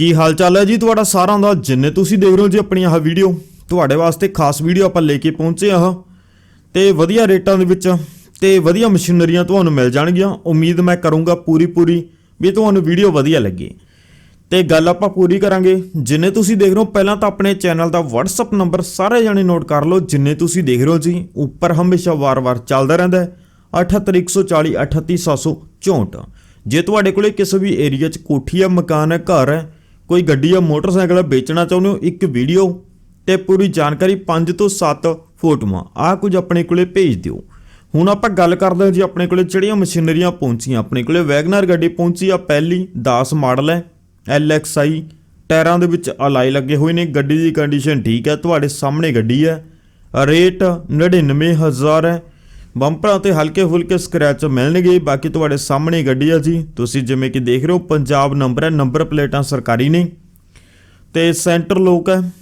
ਕੀ ਹਾਲ ਚਾਲ ਹੈ ਜੀ ਤੁਹਾਡਾ ਸਾਰਿਆਂ ਦਾ? ਜਿੰਨੇ ਤੁਸੀਂ ਦੇਖ ਰਹੇ ਹੋ ਜੀ ਆਪਣੀ ਆਹ ਵੀਡੀਓ, ਤੁਹਾਡੇ ਵਾਸਤੇ ਖਾਸ ਵੀਡੀਓ ਆਪਾਂ ਲੈ ਕੇ ਪਹੁੰਚੇ ਹਾਂ। ਤੇ ਵਧੀਆ ਰੇਟਾਂ ਦੇ ਵਿੱਚ ਤੇ ਵਧੀਆ ਮਸ਼ੀਨਰੀਆਂ ਤੁਹਾਨੂੰ ਮਿਲ ਜਾਣਗੀਆਂ। ਉਮੀਦ ਮੈਂ ਕਰੂੰਗਾ ਪੂਰੀ ਪੂਰੀ ਵੀ ਤੁਹਾਨੂੰ ਵੀਡੀਓ ਵਧੀਆ ਲੱਗੇ। ਤੇ ਗੱਲ ਆਪਾਂ ਪੂਰੀ ਕਰਾਂਗੇ। ਜਿੰਨੇ ਤੁਸੀਂ ਦੇਖ ਰਹੇ ਹੋ, ਪਹਿਲਾਂ ਤਾਂ ਆਪਣੇ ਚੈਨਲ ਦਾ WhatsApp ਨੰਬਰ ਸਾਰੇ ਜਾਣੇ ਨੋਟ ਕਰ ਲਓ। ਜਿੰਨੇ ਤੁਸੀਂ ਦੇਖ ਰਹੇ ਹੋ ਜੀ, ਉੱਪਰ ਹਮੇਸ਼ਾ ਵਾਰ-ਵਾਰ ਚੱਲਦਾ ਰਹਿੰਦਾ ਹੈ। 78140 38764 ਜੇ ਤੁਹਾਡੇ ਕੋਲੇ ਕਿਸੇ ਵੀ ਏਰੀਆ 'ਚ ਕੋਠੀ ਆ ਮਕਾਨ ਹੈ, ਘਰ ਹੈ ਕੋਈ ਗੱਡੀ ਜਾਂ ਮੋਟਰਸਾਈਕਲ ਵੇਚਣਾ ਚਾਹੁੰਦੇ ਹੋ, ਇੱਕ ਵੀਡੀਓ ਤੇ ਪੂਰੀ ਜਾਣਕਾਰੀ 5 ਤੋਂ 7 ਫੋਟੋਆਂ। ਆ ਕੁਝ ਆਪਣੇ ਕੋਲੇ ਭੇਜ ਦਿਓ। ਹੁਣ ਆਪਾਂ ਗੱਲ ਕਰਦੇ ਹਾਂ ਜੀ ਆਪਣੇ ਕੋਲੇ ਜਿਹੜੀਆਂ ਮਸ਼ੀਨਰੀਆਂ ਪਹੁੰਚੀਆਂ। ਆਪਣੇ ਕੋਲੇ ਵੈਗਨਰ ਗੱਡੀ ਪਹੁੰਚੀ ਆ, ਪਹਿਲੀ 10 ਮਾਡਲ ਹੈ LXI ਟਾਇਰਾਂ ਦੇ ਵਿੱਚ ਅਲਾਈ ਲੱਗੇ ਹੋਏ ਨੇ, ਗੱਡੀ ਦੀ ਕੰਡੀਸ਼ਨ ਠੀਕ ਹੈ, ਤੁਹਾਡੇ ਸਾਹਮਣੇ ਗੱਡੀ ਹੈ। ਰੇਟ 99000 ਹੈ ਬੰਪਰਾਂ ਤੇ ਹਲਕੇ ਫੁਲਕੇ ਸਕ੍ਰੈਚ ਮਿਲਣਗੇ ਬਾਕੀ ਤੁਹਾਡੇ ਸਾਹਮਣੇ ਗੱਡੀ ਆ ਜੀ। ਤੁਸੀਂ ਜਿਵੇਂ ਕਿ ਦੇਖ ਰਹੇ ਹੋ, ਪੰਜਾਬ ਨੰਬਰ ਹੈ ਨੰਬਰ ਪਲੇਟਾਂ ਸਰਕਾਰੀ ਨੇ। ਤੇ ਸੈਂਟਰ ਲੋਕ ਹੈ,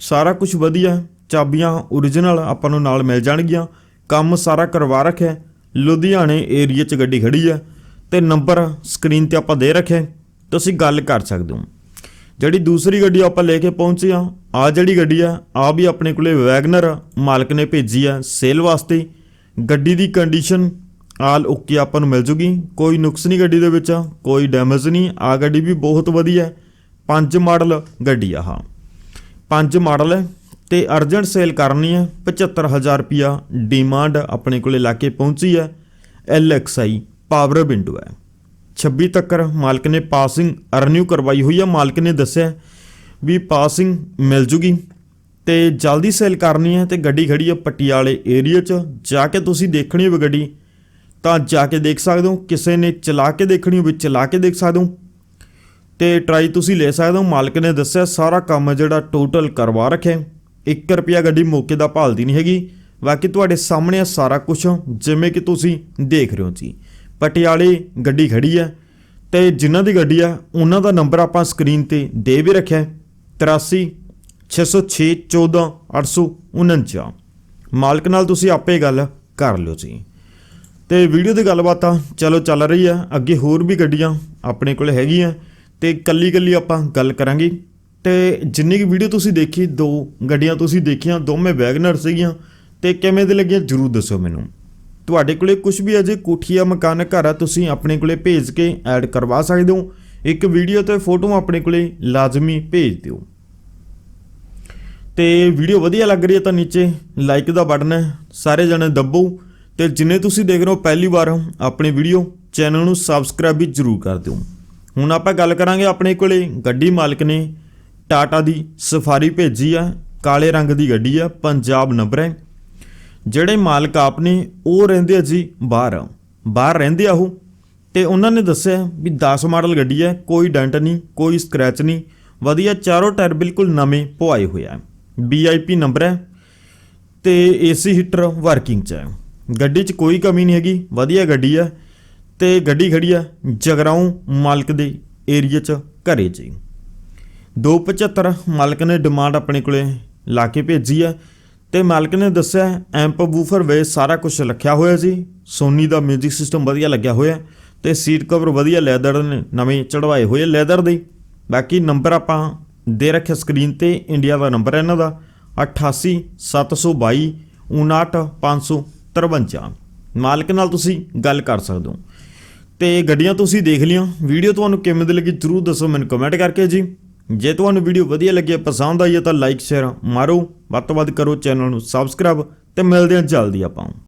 ਸਾਰਾ ਕੁਝ ਵਧੀਆ, ਚਾਬੀਆਂ origignal ਆਪਾਂ ਨੂੰ ਨਾਲ ਮਿਲ ਜਾਣਗੀਆਂ। ਕੰਮ ਸਾਰਾ ਕਰਵਾ ਰੱਖਿਆ, ਲੁਧਿਆਣੇ ਏਰੀਆ 'ਚ ਗੱਡੀ ਖੜੀ ਹੈ। ਤੇ ਨੰਬਰ ਸਕਰੀਨ ਤੇ ਆਪਾਂ ਦੇ ਰੱਖਿਆ, ਤੁਸੀਂ ਗੱਲ ਕਰ ਸਕਦੇ ਹੋ। ਜਿਹੜੀ ਦੂਸਰੀ ਗੱਡੀ ਆਪਾਂ ਲੈ ਕੇ ਪਹੁੰਚੇ ਆ ਆ ਜਿਹੜੀ ਗੱਡੀ ਆ ਆ ਵੀ ਆਪਣੇ ਕੋਲੇ ਵੈਗਨਰ ਮਾਲਕ ਨੇ ਭੇਜੀ ਆ ਸੇਲ ਵਾਸਤੇ। ਗੱਡੀ ਦੀ ਕੰਡੀਸ਼ਨ ਆਲ ਓਕੇ ਆਪਾਂ ਨੂੰ ਮਿਲ ਜੂਗੀ। ਕੋਈ ਨੁਕਸ ਨਹੀਂ ਗੱਡੀ ਦੇ ਵਿੱਚ, ਕੋਈ ਡੈਮੇਜ ਨਹੀਂ। ਆ ਗੱਡੀ ਵੀ ਬਹੁਤ ਵਧੀਆ ਪੰਜ ਮਾਡਲ ਗੱਡੀ ਆ ਹਾਂ ਪੰਜ ਮਾਡਲ ਹੈ ਤੇ ਅਰਜੈਂਟ ਸੇਲ ਕਰਨੀ ਹੈ। 75000 ਰੁਪਿਆ ਡਿਮਾਂਡ ਆਪਣੇ ਕੋਲੇ ਲਾ ਕੇ ਪਹੁੰਚੀ ਹੈ। LXI ਪਾਵਰ ਵਿੰਡੋ ਹੈ। 26 ਤੱਕ ਮਾਲਕ ਨੇ ਪਾਸਿੰਗ ਅਰਨਿਊ ਕਰਵਾਈ ਹੋਈ ਹੈ। ਮਾਲਕ ਨੇ ਦੱਸਿਆ ਵੀ ਪਾਸਿੰਗ ਮਿਲ ਜੂਗੀ। ਤੇ ਜਲਦੀ ਸੇਲ ਕਰਨੀ ਹੈ ਤੇ ਗੱਡੀ ਖੜੀ ਹੈ ਪਟਿਆਲੇ ਏਰੀਆ 'ਚ। ਜਾ ਕੇ ਤੁਸੀਂ ਦੇਖਣੀ ਹੋਵੇ ਗੱਡੀ, ਤਾਂ ਜਾ ਕੇ ਦੇਖ ਸਕਦੇ ਹੋ। ਕਿਸੇ ਨੇ ਚਲਾ ਕੇ ਦੇਖਣੀ ਹੋਵੇ, ਚਲਾ ਕੇ ਦੇਖ ਸਕਦੇ ਹੋ। ਤੇ ਟਰਾਈ ਤੁਸੀਂ ਲੈ ਸਕਦੇ ਹੋ। ਮਾਲਕ ਨੇ ਦੱਸਿਆ, ਸਾਰਾ ਕੰਮ ਜਿਹੜਾ ਟੋਟਲ ਕਰਵਾ ਰੱਖਿਆ 1 ਰੁਪਿਆ ਗੱਡੀ ਮੌਕੇ ਦਾ ਭਾਲਦੀ ਨਹੀਂ ਹੈਗੀ। ਬਾਕੀ ਤੁਹਾਡੇ ਸਾਹਮਣੇ ਆ ਸਾਰਾ ਕੁਝ ਜਿਵੇਂ ਕਿ ਤੁਸੀਂ ਦੇਖ ਰਹੇ ਹੋ ਜੀ। ਪਟਿਆਲੇ ਗੱਡੀ ਖੜੀ ਹੈ ਤੇ ਜਿਨ੍ਹਾਂ ਦੀ ਗੱਡੀ ਆ, ਉਹਨਾਂ ਦਾ ਨੰਬਰ ਆਪਾਂ ਸਕਰੀਨ ਤੇ ਦੇ ਵੀ ਰੱਖਿਆ ਹੈ। 83 606 14 849 ਮਾਲਕ ਨਾਲ ਤੁਸੀਂ ਆਪੇ ਗੱਲ ਕਰ ਲਿਓ ਜੀ। ਤੇ ਵੀਡੀਓ ਦੀ ਗੱਲਬਾਤ ਆ ਚਲੋ ਚੱਲ ਰਹੀ ਆ। ਅੱਗੇ ਹੋਰ ਵੀ ਗੱਡੀਆਂ ਆਪਣੇ ਕੋਲ ਹੈਗੀਆਂ। ਤੇ ਕੱਲੀ ਕੱਲੀ ਆਪਾਂ ਗੱਲ ਕਰਾਂਗੇ। ਤੇ ਜਿੰਨੀ ਕੁ ਵੀਡੀਓ ਤੁਸੀਂ ਦੇਖੀ, ਦੋ ਗੱਡੀਆਂ ਤੁਸੀਂ ਦੇਖੀਆਂ, ਦੋਵੇਂ ਵੈਗਨਰ ਸੀਗੀਆਂ। ਤੇ ਕਿਵੇਂ ਦੇ ਲੱਗੀਆਂ, ਜਰੂਰ ਦੱਸੋ ਮੈਨੂੰ। ਤੁਹਾਡੇ ਕੋਲੇ ਕੁਝ ਵੀ ਅਜੇ ਕੋਠੀਆ, ਮਕਾਨ, ਘਰ ਆ, ਤੁਸੀਂ ਆਪਣੇ ਕੋਲੇ ਭੇਜ ਕੇ ਐਡ ਕਰਵਾ ਸਕਦੇ ਹੋ। ਇੱਕ ਵੀਡੀਓ ਤੇ ਫੋਟੋ ਆਪਣੇ ਕੋਲੇ ਲਾਜ਼ਮੀ ਭੇਜ ਦਿਓ। ਤੇ ਵੀਡੀਓ ਵਧੀਆ ਲੱਗ ਰਹੀ ਹੈ ਤਾਂ ਨੀਚੇ ਲਾਈਕ ਦਾ ਬਟਨ ਹੈ, ਸਾਰੇ ਜਣੇ ਦੱਬੋ ਤੇ ਜਿੰਨੇ ਤੁਸੀਂ ਦੇਖ ਰਹੇ ਹੋ ਪਹਿਲੀ ਵਾਰ ਆਪਣੀ ਵੀਡੀਓ ਚੈਨਲ ਨੂੰ ਸਬਸਕ੍ਰਾਈਬ ਵੀ ਜਰੂਰ ਕਰ ਦਿਓ। ਹੁਣ ਆਪਾਂ ਗੱਲ ਕਰਾਂਗੇ ਆਪਣੇ ਕੋਲੇ ਗੱਡੀ ਮਾਲਕ ਨੇ ਟਾਟਾ ਦੀ ਸਫਾਰੀ ਭੇਜੀ ਆ, ਕਾਲੇ ਰੰਗ ਦੀ ਗੱਡੀ ਆ, ਪੰਜਾਬ ਨੰਬਰ ਹੈ। ਜਿਹੜੇ ਮਾਲਕ ਆਪ ਨੇ, ਉਹ ਰਹਿੰਦੇ ਆ ਜੀ ਬਾਹਰ। ਬਾਹਰ ਰਹਿੰਦੇ ਆ ਉਹ। ਤੇ ਉਹਨਾਂ ਨੇ ਦੱਸਿਆ ਵੀ 10 ਮਾਡਲ ਗੱਡੀ ਹੈ, ਕੋਈ ਡੈਂਟ ਨਹੀਂ, ਕੋਈ ਸਕ੍ਰੈਚ ਨਹੀਂ। ਵਧੀਆ, ਚਾਰੋਂ ਟਾਇਰ ਬਿਲਕੁਲ ਨਵੇਂ ਪਵਾਏ ਹੋਏ ਆ। ਵੀਆਈਪੀ ਨੰਬਰ ਹੈ ਤੇ ਏਸੀ ਹੀਟਰ ਵਰਕਿੰਗ ਚ ਹੈ। ਗੱਡੀ 'ਚ ਕੋਈ ਕਮੀ ਨਹੀਂ ਹੈਗੀ, ਵਧੀਆ ਗੱਡੀ ਹੈ ਤੇ ਗੱਡੀ ਖੜੀ ਆ ਜਗਰਾਉਂ ਮਾਲਕ ਦੇ ਏਰੀਆ 'ਚ ਘਰੇ ਜੀ। 275 ਮਾਲਕ ਨੇ ਡਿਮਾਂਡ ਆਪਣੇ ਕੋਲੇ ਲਾ ਕੇ ਭੇਜੀ ਹੈ ਤੇ ਮਾਲਕ ਨੇ ਦੱਸਿਆ ਐਂਪ ਬੂਫਰ ਵੇ ਸਾਰਾ ਕੁਝ ਰੱਖਿਆ ਹੋਇਆ ਸੀ ਸੋਨੀ ਦਾ 뮤직 ਸਿਸਟਮ ਵਧੀਆ ਲੱਗਿਆ ਹੋਇਆ ਤੇ ਸੀਟ ਕਵਰ ਵਧੀਆ ਲੈਦਰ ਨੇ, ਨਵੇਂ ਚੜਵਾਏ ਹੋਏ ਲੈਦਰ ਦੇ। ਬਾਕੀ ਨੰਬਰ ਆਪਾਂ ਦੇ ਰੱਖਿਆ ਸਕਰੀਨ ਤੇ ਇੰਡੀਆ ਦਾ ਨੰਬਰ ਹੈ ਇਹਨਾਂ ਦਾ 88722 553 ਮਾਲਕ ਨਾਲ ਤੁਸੀਂ ਗੱਲ ਕਰ ਸਕਦੇ ਹੋ। ਤੇ ਗੱਡੀਆਂ ਤੁਸੀਂ ਦੇਖ ਲਿਆ ਵੀਡੀਓ ਤੁਹਾਨੂੰ ਕਿਵੇਂ ਦੀ ਲੱਗੀ ਜਰੂਰ ਦੱਸੋ ਮੈਨੂੰ ਕਮੈਂਟ ਕਰਕੇ ਜੀ। ਜੇ ਤੁਹਾਨੂੰ ਵੀਡੀਓ ਵਧੀਆ ਲੱਗੀ ਪਸੰਦ ਆਈ ਹੈ ਤਾਂ ਲਾਈਕ ਸ਼ੇਅਰ ਮਾਰੋ। ਵੱਧ ਤੋਂ ਵੱਧ ਕਰੋ ਚੈਨਲ ਨੂੰ ਸਬਸਕ੍ਰਾਈਬ ਤੇ ਮਿਲਦੇ ਹਾਂ ਜਲਦੀ ਆਪਾਂ।